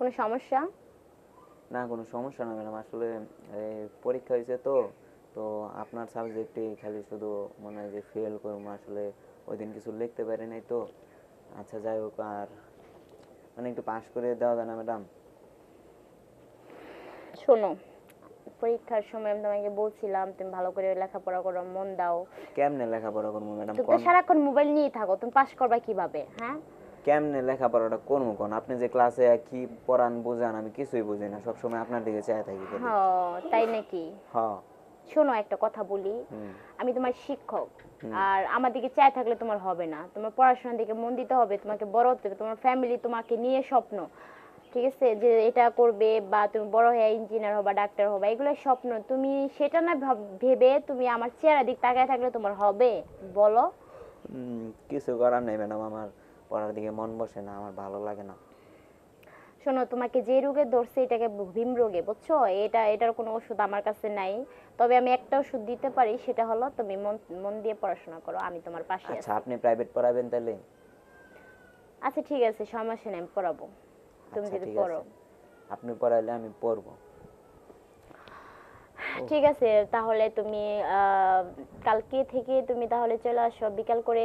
কোনো সমস্যা? না কোনো সমস্যা না ম্যাডাম। আসলে পরীক্ষা হয়েছে তো তো আপনার সাবজেক্টে খালি শুধু মনে হয় যে ফেল করব আসলে ওই দিন কিছু লিখতে পারি নাই তো। আচ্ছা যাই হোক আর মানে একটু পাস করে দেওয়া যায় না ম্যাডাম? শোনো পরীক্ষার সময় আমি তোমাকে বলছিলাম তুমি ভালো করে লেখাপড়া করো মন দাও। কেমনে লেখাপড়া করব ম্যাডাম? তুমি সারাক্ষণ মোবাইল নিয়ে থাকো তুমি পাস করবা কীভাবে হ্যাঁ? কেমনে লেখাপড়াটা করব কোন? আপনি যে ক্লাসে কি পড়ান বোঝান আমি কিছুই বুঝি না সবসময় আপনার দিকে চেয়ে থাকি হ্যাঁ তাই নাকি? হ্যাঁ শোনো একটা কথা বলি। আমি তোমার শিক্ষক আর আমার দিকে চাই থাকলে তোমার হবে না। তোমার পড়াশোনার দিকে মন দিতে হবে তোমাকে বড় হতে হবে তোমার ফ্যামিলি তোমাকে নিয়ে স্বপ্ন ঠিক আছে? যে এটা করবে বা তুমি বড় হয়ে ইঞ্জিনিয়ার হবা ডাক্তার হবা এগুলো স্বপ্ন। তুমি সেটা না ভাব- তুমি আমার চেহারা দিক তাকায় থাকলে তোমার হবে বলো। কিছু করার নেই ম্যাডাম আমার পড়ার দিকে মন বসে না আমার ভালো লাগে না। শোনো তোমাকে যে রোগে ধরছে এটাকে ভীম রোগে বুঝছ? এটা এটার কোনো ওষুধ আমার কাছে নাই। তবে আমি একটা ওষুধ দিতে পারি সেটা হলো তুমি মন মন দিয়ে পড়াশোনা করো আমি তোমার পাশে আছি। আচ্ছা আপনি প্রাইভেট পড়াবেন তাহলে আচ্ছা ঠিক আছে সমস্যা নেই আমি পড়াবো। তুমি আচ্ছা, যদি পড়ো। আপনি পড়াইলে আমি পড়ব। ঠিক আছে তাহলে তুমি কালকে থেকে তুমি তাহলে চলে আসো বিকাল করে।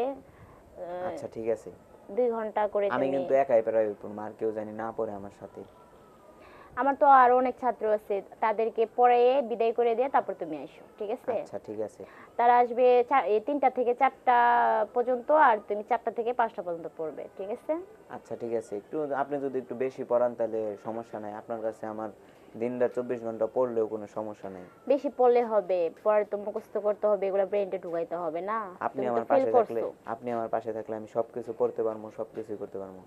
আচ্ছা ঠিক আছে। দুই ঘণ্টা করে আমি কিন্তু একাই প্রায় পড়ব আর কেউ জানি না পড়ে আমার সাথে। আমার তো আরও অনেক ছাত্র আছে তাদেরকে পড়ে বিদায় করে দিয়ে তারপর তুমি আসো ঠিক আছে? আচ্ছা ঠিক আছে। তারা আসবে তিনটা থেকে চারটা পর্যন্ত আর তুমি চারটা থেকে পাঁচটা পর্যন্ত পড়বে ঠিক আছে? আচ্ছা ঠিক আছে। একটু আপনি যদি একটু বেশি পড়ান তাহলে সমস্যা নাই। আপনার কাছে আমার দিনটা চব্বিশ ঘণ্টা পড়লেও কোনো সমস্যা নেই। বেশি পড়লে হবে পরে তো মুখস্থ করতে হবে এগুলো ব্রেনটে ঢুকাইতে হবে না। আপনি আমার পাশে থাকলে আপনি আমার পাশে থাকলে আমি সবকিছু পড়তে পারব সবকিছু করতে পারব।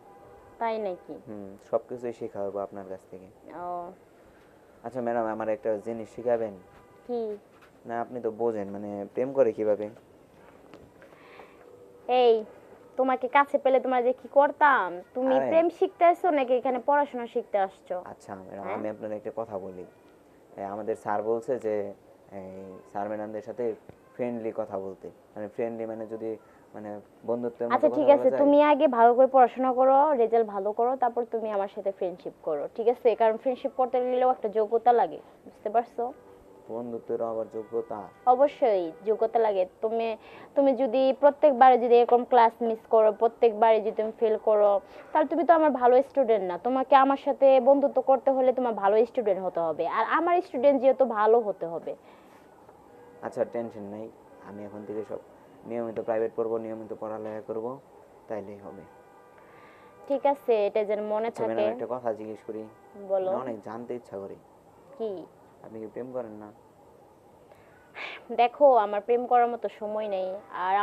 তাই নাকি? হুম সবকিছুই শেখা হবে আপনার কাছ থেকে। ও। আচ্ছা ম্যাডাম আমার একটা জিনিস শিখাবেন? কি? না আপনি তো বোঝেন মানে প্রেম করে কীভাবে? এই তোমাকে কাছে পেলে তোমরা যে কি করতাম? তুমি আরে। প্রেম শিখতে আসছো নাকি এখানে পড়াশোনা শিখতে আসছো? আচ্ছা ম্যাডাম হ্যাঁ? আমি আপনার একটা কথা বলি। এই আমাদের স্যার বলছে যে এই স্যার ম্যাডামদের সাথে ফ্রেন্ডলি কথা বলতে। মানে ফ্রেন্ডলি মানে যদি মানে বন্ধুত্বের মতো আচ্ছা ঠিক আছে তুমি আগে ভালো করে পড়াশোনা করো রেজাল্ট ভালো করো তারপর তুমি আমার সাথে ফ্রেন্ডশিপ করো ঠিক আছে? কারণ ফ্রেন্ডশিপ করতে গেলেও একটা যোগ্যতা লাগে বুঝতে পারছ? বন্ধুত্বের আবার যোগ্যতা। অবশ্যই যোগ্যতা লাগে। তুমি তুমি যদি প্রত্যেকবারে যদি এরকম ক্লাস মিস করো প্রত্যেকবারে যদি তুমি ফেল করো তাহলে তুমি তো আমার ভালো স্টুডেন্ট না। তোমাকে আমার সাথে বন্ধুত্ব করতে হলে তোমার ভালো স্টুডেন্ট হতে হবে। আর আমার স্টুডেন্ট যেহেতু ভালো হতে হবে। আচ্ছা টেনশন নাই। আমি এখন থেকে সব নিয়মিত প্রাইভেট পড়ব নিয়মিত পড়ালেখা করব তাইলেই হবে। ঠিক আছে এটা যেন মনে আচ্ছা থাকে। আমি একটা কথা জিজ্ঞেস করি। বলো। অনেক জানতে ইচ্ছা করি। কি? আপনি কি প্রেম করেন না? দেখো আমার প্রেম করার মতো সময় নেই। আর